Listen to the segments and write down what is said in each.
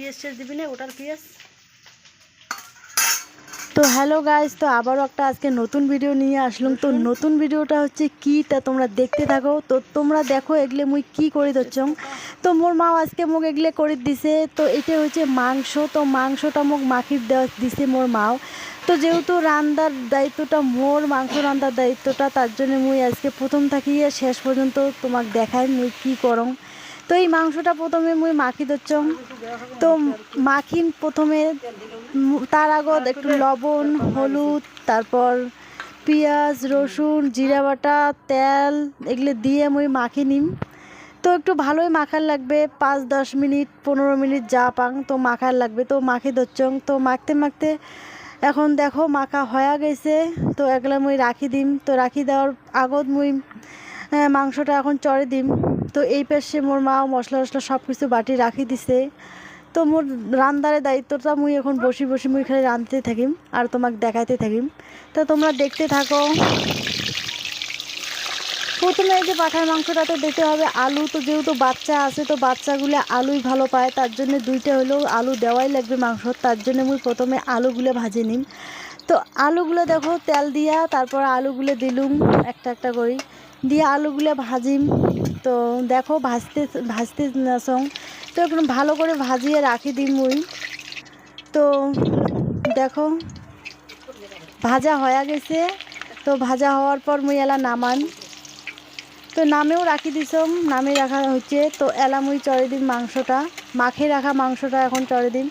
পিঁয়াজ টিয়াজ দিবি না ওটার পিঁয়াজ? তো হ্যালো গাইজ তো আবারও একটা আজকে নতুন ভিডিও নিয়ে আসলাম। তো নতুন? ভিডিওটা হচ্ছে কি তা তোমরা দেখতে থাকো। তো তোমরা দেখো এগুলো মুই কি করে দিচ্ছ তো মোর মা আজকে মোক এগুলো করে দিছে। তো এটা হচ্ছে মাংস তো মাংসটা মোক মাখির দেওয়া দিছে মোর মাও। তো যেহেতু রান্নার দায়িত্বটা মোর মাংস রান্নার দায়িত্বটা তার জন্য মুই আজকে প্রথম থাকিয়ে শেষ পর্যন্ত তোমাক দেখাই মুই কি করং। তো এই মাংসটা প্রথমে মুই মাখি দিচ্ছ তো মাখিন প্রথমে তার আগত একটু লবণ, হলুদ, তারপর পেঁয়াজ, রসুন, জিরা বাটা, তেল এগুলো দিয়ে মুই মাখি নিম। তো একটু ভালোই মাখার লাগবে, পাঁচ, দশ মিনিট, পনেরো মিনিট যা পাং, তো মাখার লাগবে। তো মাখি দচ্ছং তো মাখতে মাখতে এখন দেখো মাখা হয়ে গেছে। তো এগুলো মুই রাখি দিম। তো রাখি দেওয়ার আগত মুই মাংসটা এখন চড়ে দিম। তো এই পাশে মোর মা মশলা টশলা সব কিছু বাটি রাখি দিছে। তো মোর রান্দারের দায়িত্বটা মুই এখন বসি বসি মুই খালি রাঁধতে থাকিম আর তোমাকে দেখাইতে থাকিম। তো তোমরা দেখতে থাকো। প্রথমে এই যে পাঠার মাংসটা তো দিতে হবে আলু। তো যেহেতু বাচ্চা আছে, তো বাচ্চাগুলো আলুই ভালো পায়, তার জন্য দুইটা হলেও আলু দেওয়াই লাগবে মাংস। তার জন্য মুই প্রথমে আলুগুলো ভাজে নিম। তো আলুগুলো দেখো তেল দিয়া, তারপর আলুগুলো দিলুম একটা একটা করি। দিয়ে আলুগুলো ভাজিম তো দেখো ভাজতে ভাজতে সং। তো এখন ভালো করে ভাজিয়ে রাখি দিম মুই তো দেখো, ভাজা হয়ে গেছে। তো ভাজা হওয়ার পর মুই এলা নামান। তো নামেও রাখি দিছম নামে রাখা হচ্ছে। তো এলা মুই চড়ে দিম মাংসটা। মাখে রাখা মাংসটা এখন চড়ে দিম।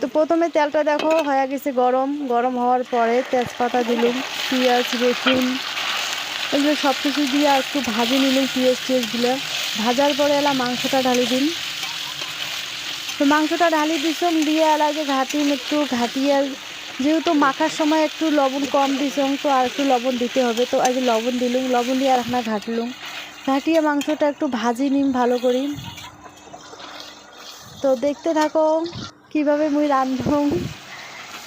তো প্রথমে তেলটা দেখো হয়ে গেছে গরম। গরম হওয়ার পরে তেজপাতা দিলুম, পেঁয়াজ, রসুন। এগুলো সব কিছু দিয়ে একটু ভাজি নিলাম পেঁয়াজ টিয়াজগুলো। ভাজার পরে এলা মাংসটা ঢালি দিন। তো মাংসটা ঢালি দিছম দিয়ে এলা যে ঘাটিম একটু ঘাটিয়ে যেহেতু মাখার সময় একটু লবণ কম দিছম তো আর একটু লবণ দিতে হবে। তো আজ লবণ দিলুম, লবণ দিয়ে আর না ঘাটলুম। ঘাটিয়ে মাংসটা একটু ভাজি নিম ভালো করি। তো দেখতে থাকো কীভাবে মুই রান্ধুম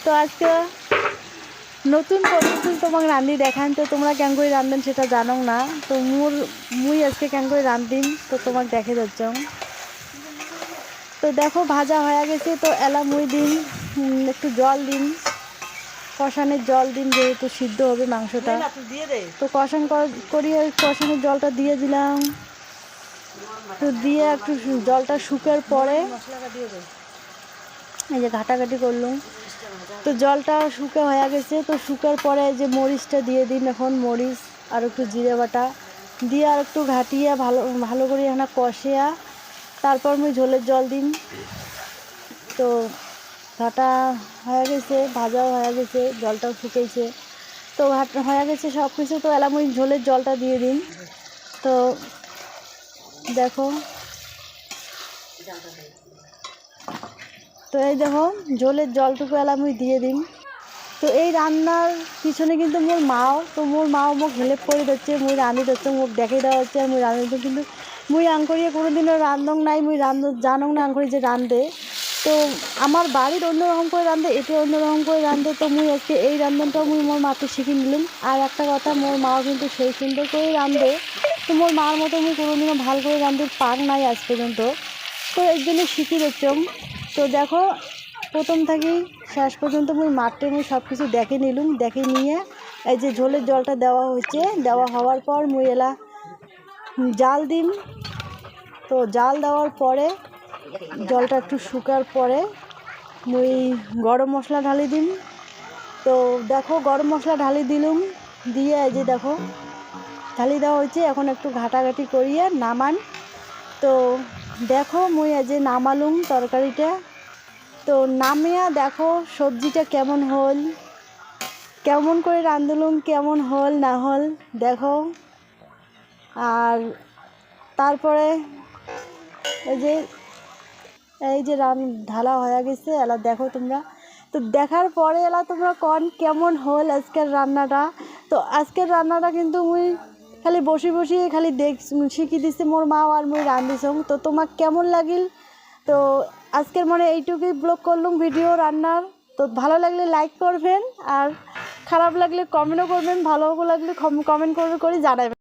তো আজকে নতুন পদ্ধতি তোমাকে রান্ধি দেখান তো তোমরা কেন করে রান্ধেন সেটা জানো না। তো মোর মুই আজকে কেন করে রান্ধিম তো তোমাকে দেখে যাচ্ছ। তো দেখো ভাজা হয়ে গেছে তো এলা মুই দিন একটু জল দিন। কষানের জল দিন যেহেতু সিদ্ধ হবে মাংসটা। তো কষান কর- কষানের জলটা দিয়ে দিলাম। তো দিয়ে একটু জলটা শুকার পরে এই যে ঘাটাঘাটি করলাম। তো জলটা শুকা হয়ে গেছে। তো শুকার পরে যে মরিচটা দিয়ে দিন এখন, মরিচ আর একটু জিরে বাটা দিয়ে আর একটু ঘাটিয়ে ভালো ভালো করে এখানে কষিয়া তারপর আমি ঝোলের জল দিন। তো ঘাটা হয়ে গেছে, ভাজাও হয়ে গেছে, জলটাও শুকেছে। তো ঘাট হয়ে গেছে সব কিছু তো এলাম ওই ঝোলের জলটা দিয়ে দিন। তো দেখো। তো এই দেখো, জলের জলটুকু এলাম আমি দিয়ে দিন। তো এই রান্নার পিছনে কিন্তু মোর মাও, তো মোর মাও মোক হেল্প করে দিচ্ছে, মুই রাঁধি দিচ্ছে, মোক দেখে দেওয়া হচ্ছে মুই দিচ্ছি কিন্তু মুই আঙ্করিয়ে কোনো দিনও রান্ধং নাই, মুই রান্ধ জানং না আঙ্করি যে রান্ধে তো আমার বাড়ির অন্যরকম করে রান্ধে এটি অন্যরকম করে রান্ধে তো মুই আজকে এই রান্ধনটাও মুই মোর মাকে শিখে নিলাম আর একটা কথা, মোর মাও কিন্তু সেই সুন্দর করে রান্ধে তো মোর মার মতো মুই কোনোদিনও ভালো করে রান্ধতে পার নাই আজ পর্যন্ত। তো এর জন্য শিখে দিচ্ছম তো দেখো, প্রথম থেকেই শেষ পর্যন্ত মুই মাঠে মুই সব কিছু দেখে নিলুম, দেখে নিয়ে এই যে ঝোলের জলটা দেওয়া হয়েছে দেওয়া হওয়ার পর মুই এলা জাল দিম। তো জাল দেওয়ার পরে জলটা একটু শুকার পরে মুই গরম মশলা ঢালি দিম। তো দেখো, গরম মশলা ঢালি দিলুম, দিয়ে এই যে দেখো, ঢালি দেওয়া হয়েছে, এখন একটু ঘাটাঘাটি করিয়ে নামান। তো দেখো মুই আজ নামালুম তরকারিটা। তো নামিয়া দেখো সবজিটা কেমন হল, কেমন করে রাঁধলুম, কেমন হল না হল দেখো। আর তারপরে এই যে এই যে রান ঢালা হয়ে গেছে, এলা দেখো তোমরা। তো দেখার পরে এলা তোমরা কন কেমন হল আজকের রান্নাটা। তো আজকের রান্নাটা কিন্তু মুই খালি বসে বসে খালি দেখ শিখি দিছে মোর মা আর মুই রান্ধিছং তো তোমাক কেমন লাগিল? তো আজকের মনে এইটুকুই ব্লগ করলাম ভিডিও রান্নার। তো ভালো লাগলে লাইক করবেন আর খারাপ লাগলে কমেন্টও করবেন, ভালো লাগলে কমেন্ট করবে করে জানাবেন।